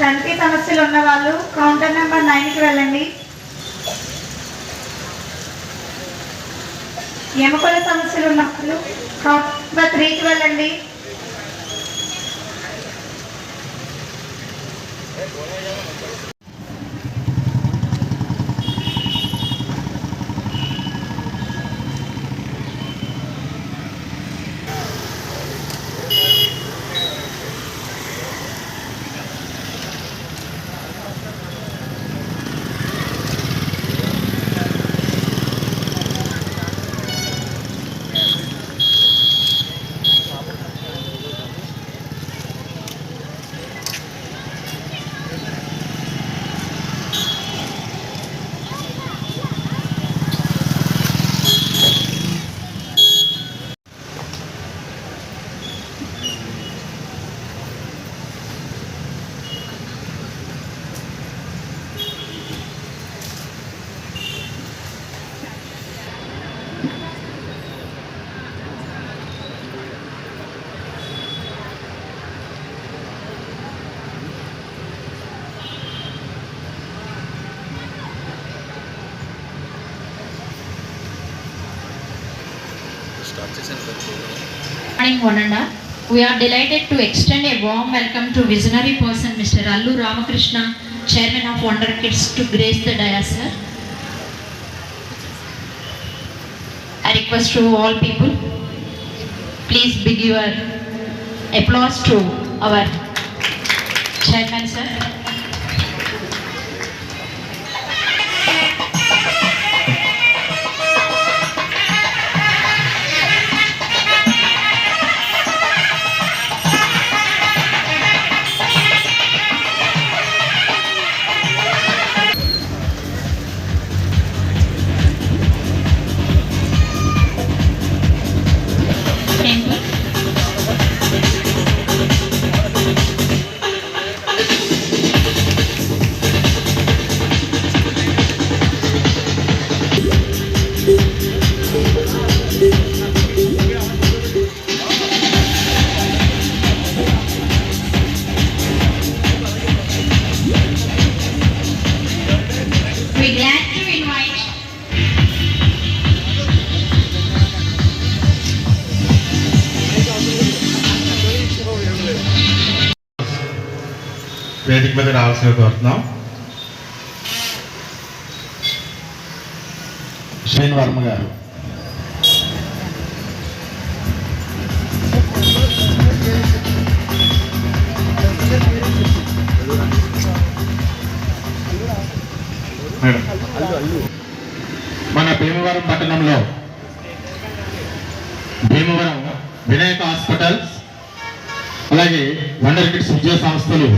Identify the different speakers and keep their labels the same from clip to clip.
Speaker 1: కంటి సమస్యలు ఉన్న వాళ్ళు కౌంటర్ నెంబర్ నైన్కి వెళ్ళండి. ఎముకల సమస్యలు ఉన్న వాళ్ళు కౌంటర్ నెంబర్ త్రీకి వెళ్ళండి.
Speaker 2: Morning, Vananda. We are delighted to extend a warm welcome to visionary person Mr. Allu Ramakrishna, Chairman of Wonder Kids, to grace the dais, sir. I request to all people, please give your applause to our Chairman, sir.
Speaker 3: వేదిక మీద రావాల్సిన కోరుతున్నాం. శ్రీని వర్మ గారు. Madam మన భీమవరం పట్టణంలో Bhimavaram Vinayaka hospitals అలాగే wonder kids విద్యా సంస్థలు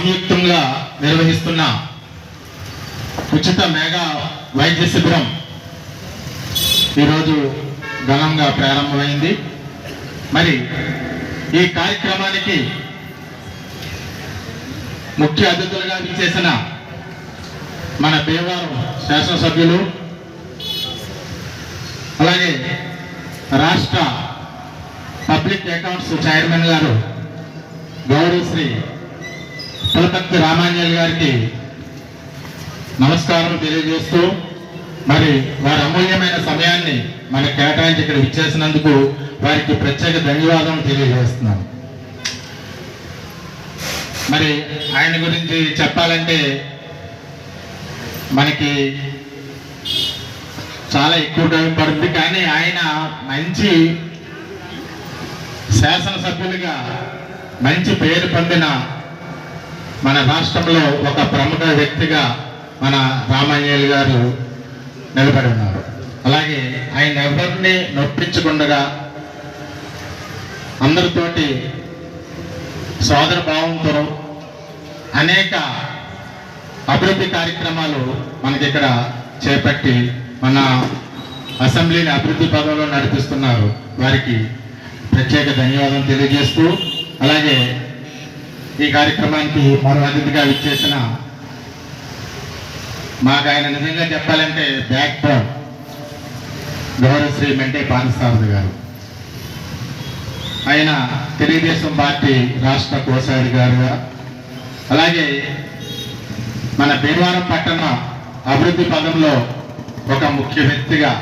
Speaker 3: సంయుక్తంగా నిర్వహిస్తున్న ఉచిత మెగా వైద్య శిబిరం ఈరోజు ఘనంగా ప్రారంభమైంది. మరి ఈ కార్యక్రమానికి ముఖ్య అతిథులుగా చేసిన మన భీమవరం శాసనసభ్యులు అలాగే రాష్ట్ర పబ్లిక్ అకౌంట్స్ చైర్మన్ గారు గౌరవశ్రీ శ్రీ పులపర్తి రామాంజల్ గారికి నమస్కారం తెలియజేస్తూ మరి వారి అమూల్యమైన సమయాన్ని మనకు కేటాయించి ఇక్కడ ఇచ్చేసినందుకు వారికి ప్రత్యేక ధన్యవాదాలు తెలియజేస్తున్నాను. మరి ఆయన గురించి చెప్పాలంటే మనకి చాలా ఎక్కువ టైం పడుతుంది కానీ ఆయన మంచి శాసనసభ్యులుగా మంచి పేరు పొందిన మన రాష్ట్రంలో ఒక ప్రముఖ వ్యక్తిగా మన రామాంజలి గారు నిలబడి ఉన్నారు. అలాగే ఆయన ఎవరిని నొప్పించకుండా అందరితోటి సోదర భావంతో అనేక అభివృద్ధి కార్యక్రమాలు మనకి ఇక్కడ చేపట్టి మన అసెంబ్లీని అభివృద్ధి పదంలో నడిపిస్తున్నారు. వారికి ప్రత్యేక ధన్యవాదం తెలియజేస్తూ అలాగే ఈ కార్యక్రమానికి మరో అతిథిగా విచ్చేసిన మాకు ఆయన నిజంగా చెప్పాలంటే బ్యాక్ బోన్. గౌరవశ్రీ మెంటే పానసారథి గారు. ఆయన తెలుగుదేశం పార్టీ రాష్ట్ర కోశాధికారిగా అలాగే మన భీమవరం పట్టణ అభివృద్ధి పదంలో ఒక ముఖ్య వ్యక్తిగా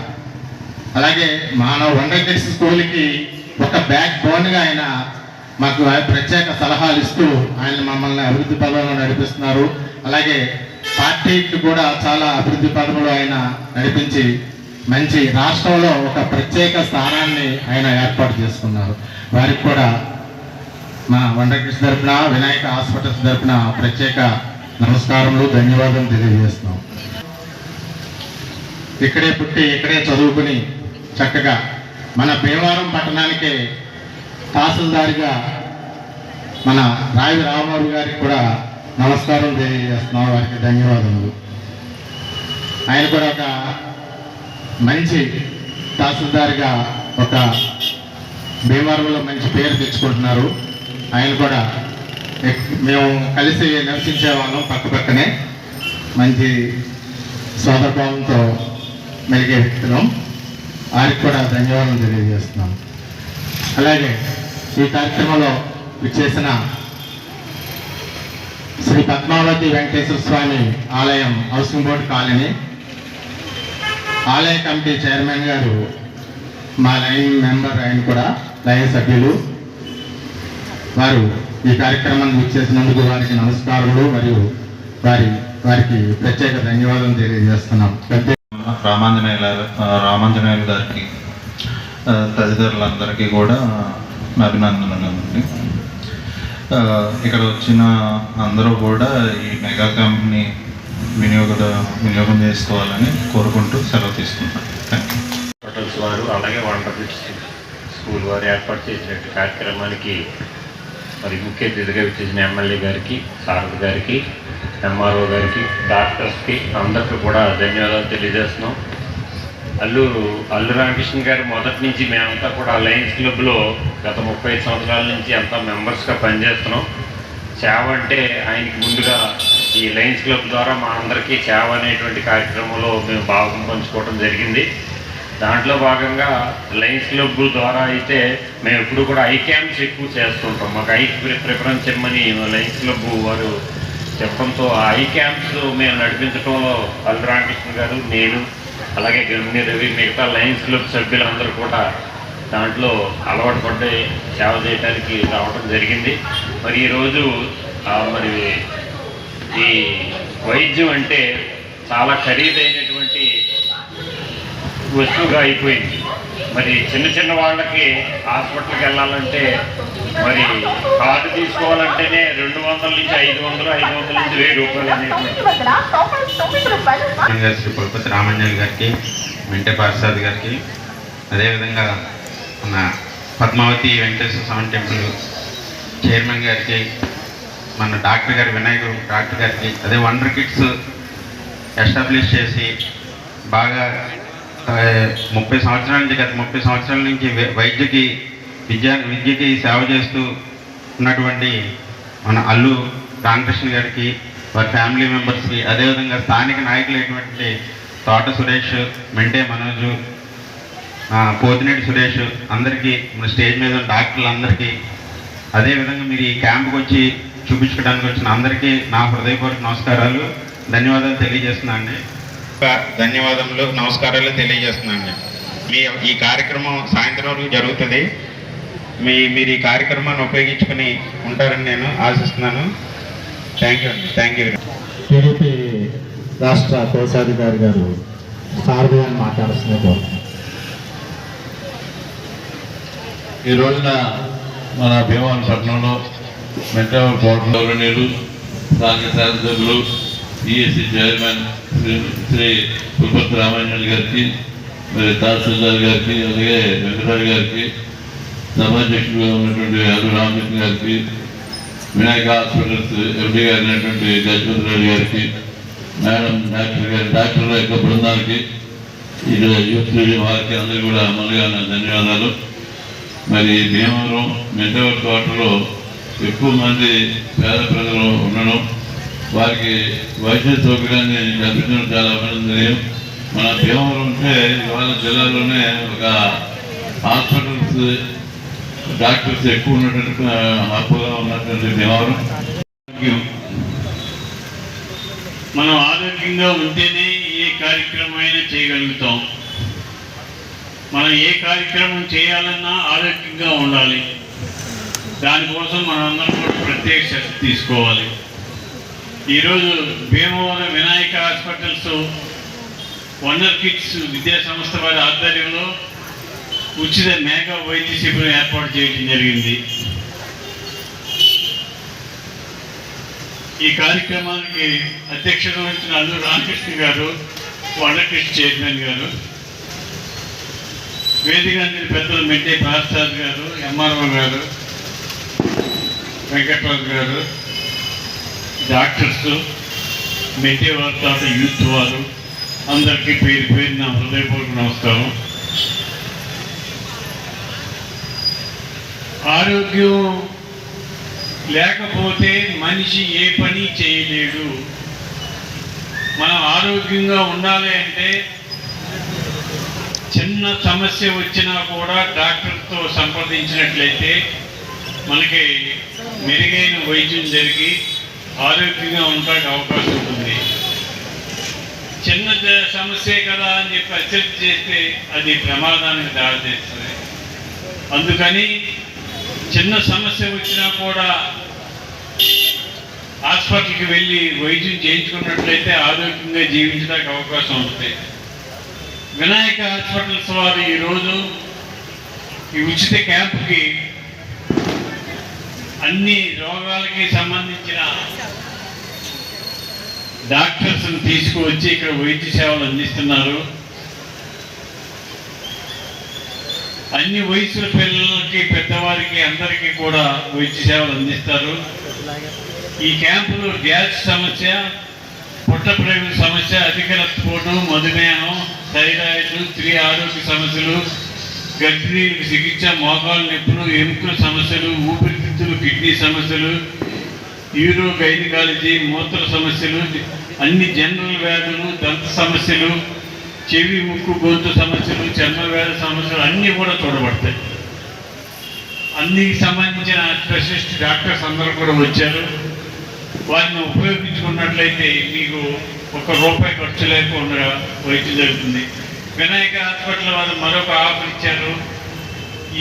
Speaker 3: అలాగే మానవ వండర్ స్కూల్కి ఒక బ్యాక్ బోన్గా ఆయన మాకు ప్రత్యేక సలహాలు ఇస్తూ ఆయన మమ్మల్ని అభివృద్ధి పదంలో నడిపిస్తున్నారు. అలాగే పార్టీకి కూడా చాలా అభివృద్ధి పదంలో ఆయన నడిపించి మంచి రాష్ట్రంలో ఒక ప్రత్యేక స్థానాన్ని ఆయన ఏర్పాటు చేసుకున్నారు. వారికి కూడా మా వండకృష్ణ తరఫున వినాయక హాస్పిటల్స్ తరపున ప్రత్యేక నమస్కారములు ధన్యవాదాలు తెలియజేస్తున్నాం. ఇక్కడే పుట్టి ఇక్కడే చదువుకుని చక్కగా మన భీమవరం పట్టణానికి తహసీల్దారిగా మన రావి రామారావు గారికి కూడా నమస్కారం తెలియజేస్తున్నాం. వారికి ధన్యవాదములు. ఆయన కూడా ఒక మంచి తహసీల్దార్గా ఒక భీమవరంలో మంచి పేరు తెచ్చుకుంటున్నారు. ఆయన కూడా మేము కలిసి నివసించే వాళ్ళం పక్క పక్కనే. మంచి సోదరభావంతో మెలిగే వ్యక్తులం. వారికి కూడా ధన్యవాదాలు తెలియజేస్తున్నాం. అలాగే ఈ కార్యక్రమంలో విచ్చేసిన శ్రీ పద్మావతి వెంకటేశ్వర స్వామి ఆలయం హౌసింగ్ బోర్డు కాలనీ ఆలయ కమిటీ చైర్మన్ గారు మా లైన్ మెంబర్ ఆయన కూడా లైన్ సభ్యులు. వారు ఈ కార్యక్రమాన్ని విచ్చేసినందుకు వారికి నమస్కారములు మరియు వారి వారికి ప్రత్యేక ధన్యవాదాలు తెలియజేస్తున్నాం. పెద్ద
Speaker 4: రామాంజనేయుల రామాంజనేయులు గారికి తదితరులందరికీ కూడా అభినందనలు అండి ఇక్కడ వచ్చిన అందరూ కూడా ఈ మెగా కంపెనీ వినియోగ వినియోగం చేసుకోవాలని కోరుకుంటూ సెలవు తీసుకుంటాను థ్యాంక్ యూ
Speaker 5: హోటల్స్ వారు అలాగే వండర్ స్కూల్ వారు ఏర్పాటు చేసినటువంటి కార్యక్రమానికి మరి ముఖ్య అతిథిగా వచ్చేసిన ఎమ్మెల్యే గారికి సారథి గారికి ఎంఆర్ఓ గారికి డాక్టర్స్కి అందరికీ కూడా ధన్యవాదాలు తెలియజేస్తున్నాం. అల్లు అల్లు రామకృష్ణ గారు మొదటి నుంచి మేమంతా కూడా లయన్స్ క్లబ్లో గత ముప్పై ఐదు సంవత్సరాల నుంచి అంతా మెంబర్స్గా పనిచేస్తున్నాం. సేవ అంటే ఆయనకి ముందుగా ఈ లయన్స్ క్లబ్ ద్వారా మా అందరికీ సేవ అనేటువంటి కార్యక్రమంలో మేము భాగం పంచుకోవడం జరిగింది. దాంట్లో భాగంగా లయన్స్ క్లబ్ ద్వారా అయితే మేము ఎప్పుడు కూడా ఐ క్యాంప్స్ ఎక్కువ చేస్తుంటాం. మాకు ఐ ప్రిఫరెన్స్ ఇమ్మని లయన్స్ క్లబ్ వారు చెప్పడంతో ఆ ఐ క్యాంప్స్ మేము నడిపించడంలో అల్లు రామకృష్ణ గారు నేను అలాగే గమ్య రవి మిగతా లయన్స్ క్లబ్ సభ్యులందరూ కూడా దాంట్లో అలవాటు పడి సేవ చేయడానికి రావడం జరిగింది. మరి ఈరోజు మరి ఈ వైద్యం అంటే చాలా ఖరీదైనటువంటి వస్తువుగా అయిపోయింది. మరి చిన్న చిన్న వాళ్ళకి హాస్పిటల్కి వెళ్ళాలంటే మరి కార్డు తీసుకోవాలంటేనే రెండు వందల నుంచి ఐదు వందలు ఐదు వందల నుంచి వెయ్యి రూపాయలు అనేటువంటి
Speaker 6: శ్రీ పులపతి రామంజల్ గారికి మెంటే పార్సాద్ గారికి అదేవిధంగా మన పద్మావతి వెంకటేశ్వర స్వామి టెంపుల్ చైర్మన్ గారికి మన డాక్టర్ గారి వినాయకుడు డాక్టర్ గారికి అదే వండర్ కిట్స్ ఎస్టాబ్లిష్ చేసి బాగా ముప్పై సంవత్సరాల నుంచి గత ముప్పై సంవత్సరాల నుంచి వైద్యకి విద్యా విద్యకి సేవ చేస్తూ ఉన్నటువంటి మన అల్లు రామకృష్ణ గారికి వారి ఫ్యామిలీ మెంబర్స్కి అదేవిధంగా స్థానిక నాయకులైనటువంటి తోట సురేష్ మెంటే మనోజు పోతినేటి సురేష్ అందరికీ మన స్టేజ్ మీద ఉన్న డాక్టర్లందరికీ అదేవిధంగా మీరు ఈ క్యాంప్కి వచ్చి చూపించుకోవడానికి వచ్చిన అందరికీ నా హృదయపూర్వక నమస్కారాలు. ధన్యవాదాలు తెలియజేస్తున్నాను అండి ధన్యవాదములు నమస్కారాలు తెలియజేస్తున్నాను మీ ఈ కార్యక్రమం సాయంత్రం వరకు జరుగుతుంది. మీ మీరు ఈ కార్యక్రమాన్ని ఉపయోగించుకొని ఉంటారని నేను ఆశిస్తున్నాను. థ్యాంక్ యూ అండి థ్యాంక్ యూ
Speaker 3: టీడీపీ రాష్ట్ర కోశాధికారి గారు సారథి అని మాట్లాడుతున్నారు.
Speaker 7: ఈ రోజున మన భీమవరం పట్టణంలో మెంటల్ బోర్డు గౌరవనీయులు స్థానిక శాసనసభ్యులు ఈఎస్సీ చైర్మన్ శ్రీ శ్రీ పుల్పతి రామాయణ గారికి మరి తహసీల్దార్ గారికి అలాగే వెంకటరావు గారికి సభాధ్యక్షులుగా ఉన్నటువంటి అల్లు రామకృష్ణ గారికి వినాయక హాస్పిటల్స్ ఎండి గారు అయినటువంటి గజపతి రెడ్డి గారికి మేడం డాక్టర్ గారి డాక్టర్ల యొక్క బృందానికి ఇక్కడ యూత్ వారికి అందరికీ కూడా అమలుగా నా ధన్యవాదాలు. మరి భీమవరం మెంటవర్ తోటలో ఎక్కువ మంది పేద ప్రజలు ఉండడం వారికి వైద్య సౌకర్యాన్ని కల్పించడం చాలా అభినందనీయం. మన భీమవరం అంటే ఇవాళ జిల్లాలోనే ఒక హాస్పిటల్స్ డాక్టర్స్ ఎక్కువ ఉన్నటువంటి హబ్గా ఉన్నటువంటి భీమవరం
Speaker 8: మనం ఆరోగ్యంగా ఉంటేనే ఏ కార్యక్రమం అయినా చేయగలుగుతాం. మనం ఏ కార్యక్రమం చేయాలన్నా ఆరోగ్యంగా ఉండాలి. దానికోసం మనందరం కూడా ప్రత్యేక శ్రద్ధ తీసుకోవాలి. ఈరోజు Bhimavaram Vinayaka hospitals wonder kids విద్యా సంస్థ వారి ఆధ్వర్యంలో ఉచిత మేఘా వైద్య శిబిరం ఏర్పాటు చేయడం జరిగింది. ఈ కార్యక్రమానికి అధ్యక్షత వహించిన అల్లు రామకృష్ణ గారు వండకృష్ణ చైర్మన్ గారు వేదిక పెద్దలు మెట్టే ప్రసాద్ గారు ఎంఆర్ఓ గారు వెంకట్రాజు గారు డాక్టర్స్ మెట్టే వారి యూత్ వారు అందరికీ పేరు పేరు నా హృదయపూర్వక నమస్కారం. ఆరోగ్యం లేకపోతే మనిషి ఏ పని చేయలేడు. మనం ఆరోగ్యంగా ఉండాలి అంటే చిన్న సమస్య వచ్చినా కూడా డాక్టర్తో సంప్రదించినట్లయితే మనకి మెరుగైన వైద్యం జరిగి ఆరోగ్యంగా ఉండడానికి అవకాశం ఉంటుంది చిన్న సమస్యే కదా అని చెప్పి అశ్రద్ధ చేస్తే అది ప్రమాదానికి దారితీస్తుంది. అందుకని చిన్న సమస్య వచ్చినా కూడా హాస్పిటల్కి వెళ్ళి వైద్యం చేయించుకున్నట్లయితే ఆరోగ్యంగా జీవించడానికి అవకాశం ఉంటుంది వినాయక హాస్పిటల్స్ వారు ఈరోజు ఈ ఉచిత క్యాంప్కి అన్ని రోగాలకి సంబంధించిన డాక్టర్స్ని తీసుకువచ్చి ఇక్కడ వైద్య సేవలు అందిస్తున్నారు. అన్ని వయసుల పిల్లలకి పెద్దవారికి అందరికీ కూడా వైద్య సేవలు అందిస్తారు. ఈ క్యాంపులో గ్యాస్ సమస్య పొట్ట సమస్య అధిక రక్తపోటు మధుమేహం థైరాయిడ్ స్త్రీ ఆరోగ్య సమస్యలు గర్భిణీలకు చికిత్స మోకాలు నొప్పులు ఎముకల సమస్యలు ఊపిరితిత్తులు కిడ్నీ సమస్యలు యూరో గైనకాలజీ మూత్ర సమస్యలు అన్ని జనరల్ వ్యాధులు దంత సమస్యలు చెవి ముక్కు గొంతు సమస్యలు చర్మ వ్యాధి సమస్యలు అన్నీ కూడా చూడబడతాయి అన్నికి సంబంధించిన స్పెషలిస్ట్ డాక్టర్స్ అందరూ కూడా వచ్చారు. వారిని ఉపయోగించుకున్నట్లయితే మీకు ఒక రూపాయి ఖర్చు లేకుండా వైద్యం జరుగుతుంది. వినాయక హాస్పిటల్ వారు మరొక ఆఫర్ ఇచ్చారు.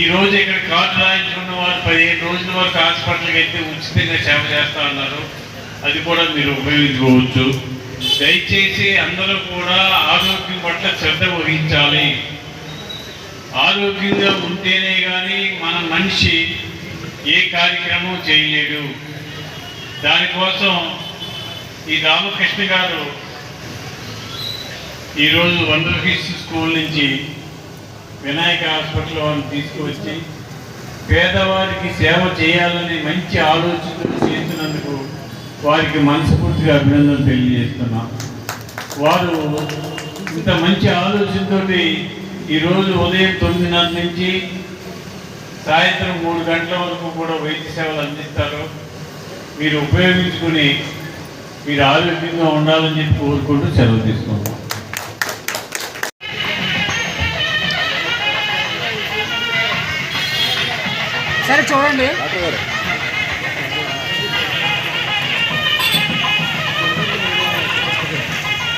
Speaker 8: ఈ రోజు ఇక్కడ కార్డు రాయించుకున్న వారు పదిహేను రోజుల వరకు హాస్పిటల్కి అయితే ఉచితంగా సేవ చేస్తా ఉన్నారు. అది కూడా మీరు ఉపయోగించుకోవచ్చు. దయచేసి అందరూ కూడా ఆరోగ్యం పట్ల శ్రద్ధ వహించాలి. ఆరోగ్యంగా ఉంటేనే కానీ మన మనిషి ఏ కార్యక్రమం చేయలేడు. దానికోసం ఈ రామకృష్ణ గారు ఈరోజు వండర్ కిడ్స్ స్కూల్ నుంచి వినాయక హాస్పిటల్ వారిని తీసుకువచ్చి పేదవారికి సేవ చేయాలనే మంచి ఆలోచన వారికి మనస్ఫూర్తిగా అభినందనలు తెలియజేస్తున్నాం. వారు ఇంత మంచి ఆలోచనతోటి ఈరోజు ఉదయం తొమ్మిదిన్నర నుంచి సాయంత్రం మూడు గంటల వరకు కూడా వైద్య సేవలు అందిస్తారు. మీరు ఉపయోగించుకుని మీరు ఆరోగ్యంగా ఉండాలని చెప్పి కోరుకుంటూ సెలవు తీసుకుంటాం
Speaker 1: సరే చూడండి.